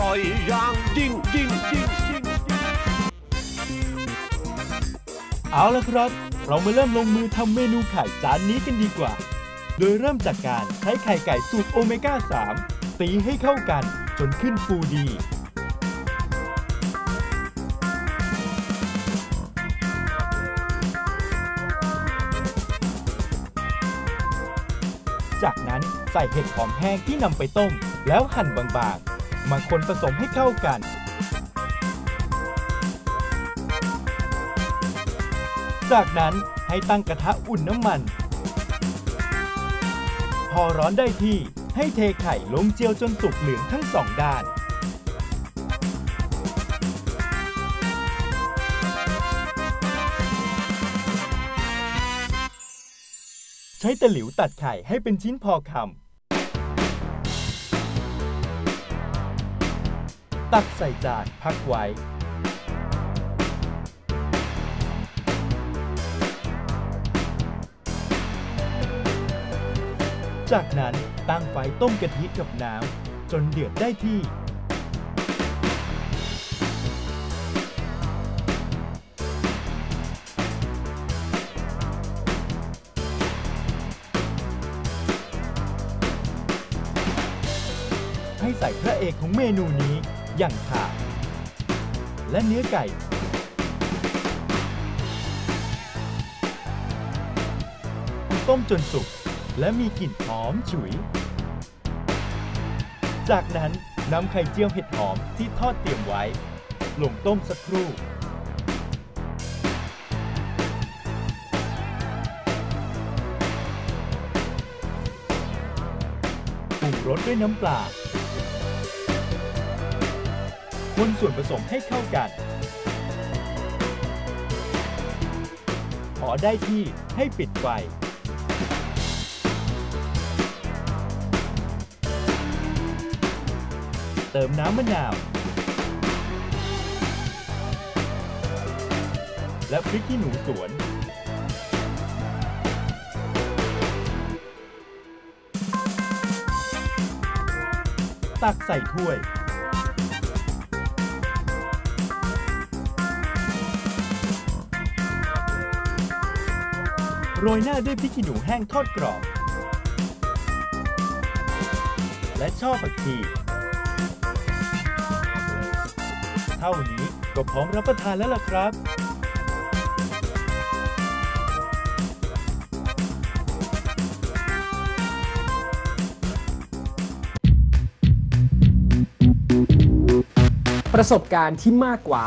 ร่อยอย่างยิ่งยิ่งยิ่งเอาละครับ เรามาเริ่มลงมือทำเมนูไข่จานนี้กันดีกว่า โดยเริ่มจากการใช้ไข่ไก่สูตรโอเมก้า 3 ตีให้เข้ากันจนขึ้นฟูดีจากนั้นใส่เห็ดหอมแห้งที่นำไปต้ม แล้วหั่นบางๆ มาคนผสมให้เข้ากัน จากนั้นให้ตั้งกระทะอุ่นน้ำมัน พอร้อนได้ที่ให้เทไข่ลงเจียวจนสุกเหลืองทั้งสองด้านใช้ตะหลิวตัดไข่ให้เป็นชิ้นพอคำ ตักใส่จานพักไว้ จากนั้นตั้งไฟต้มกะทิกับน้ำจนเดือดได้ที่ ให้ใส่พระเอกของเมนูนี้ อย่างขาและเนื้อไก่ ต้มจนสุกและมีกลิ่นหอมฉุย จากนั้นนำไข่เจียวเห็ดหอมที่ทอดเตรียมไว้ ลงต้มสักครู่ ปรุงรสด้วยน้ำปลา คนส่วนผสมให้เข้ากันพอได้ที่ให้ปิดไฟ เติมน้ำมะนาว และพริกขี้หนูสวนตักใส่ถ้วย โรยหน้าด้วยพริกขี้หนูแห้งทอดกรอบ และช่อผักชี เท่านี้ก็พร้อมรับประทานแล้วล่ะครับ ประสบการณ์ที่มากกว่า